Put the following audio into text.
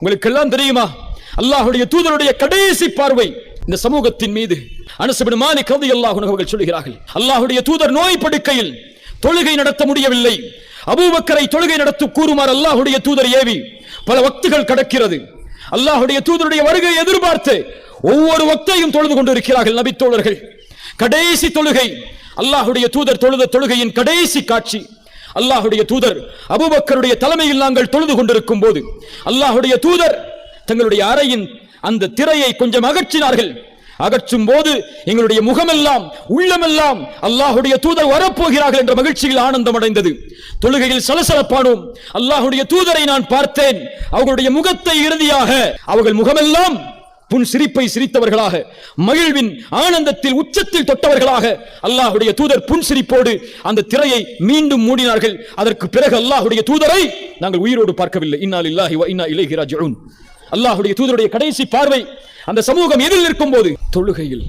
உங்களுக்கு எல்லாம் தெரியுமா? அல்லாஹுடைய தூதருடைய கடைசி பார்வை இந்த சமூகத்தின் மீது. அனுசபிடுமானி மாலிக் ரலியல்லாஹு அன்ஹு அவர்கள் சொல்கிறார்கள் அல்லாஹுடைய தூதர் நோய் படுக்கையில் தொழுகை நடத்த முடியவில்லை. அபூபக்கரை தொழுகை நடத்து கூறுமாறு அல்லாஹுடைய தூதர் ஏவி பல வக்துகள் கடக்கிறது. அல்லாஹுடைய தூதருடைய வருகையை எதிர்பார்த்து ஒவ்வொரு வக்தையும் தொழுது கொண்டிருக்கிறார்கள் நபித்தோழர்கள் கடைசி தொழுகை அல்லாஹுடைய தூதர் தொழுத தொழுகையின் கடைசி காட்சி. அல்லாஹுடைய தூதர் அபுபக்கருடைய தலைமையில் நாங்கள் தொழுது கொண்டிருக்கும் போது அல்லாஹ்வுடைய தூதர் தங்களுடைய அறையின் அந்த திரையை கொஞ்சம் அகற்றினார்கள். அகற்றும் போது எங்களுடைய முகமெல்லாம் உள்ளமெல்லாம் அல்லாஹுடைய தூதர் வரப்போகிறார்கள் என்ற மகிழ்ச்சியில் ஆனந்தம் அடைந்தது. தொழுகையில் சலசலப்பானோம். அல்லாஹுடைய தூதரை நான் பார்த்தேன். அவர்களுடைய முகத்தை இறுதியாக அவர்கள் முகமெல்லாம் புன் சிரிப்பை சிரித்தவர்களாக மகிழ்வின் ஆனந்தத்தில் உச்சத்தில் தொட்டவர்களாக அல்லாஹுடைய தூதர் புன் சிரிப்போடு அந்த திரையை மீண்டும் மூடினார்கள். அதற்கு பிறகு அல்லாஹுடைய தூதரை நாங்கள் உயிரோடு பார்க்கவில்லை. இன்னால் இல்லாஹி இன்னா இலைஹி அல்லாஹுடைய அல்லாஹ்வுடைய தூதருடைய கடைசி பார்வை அந்த சமூகம் எதில் நிற்கும் போது தொழுகையில்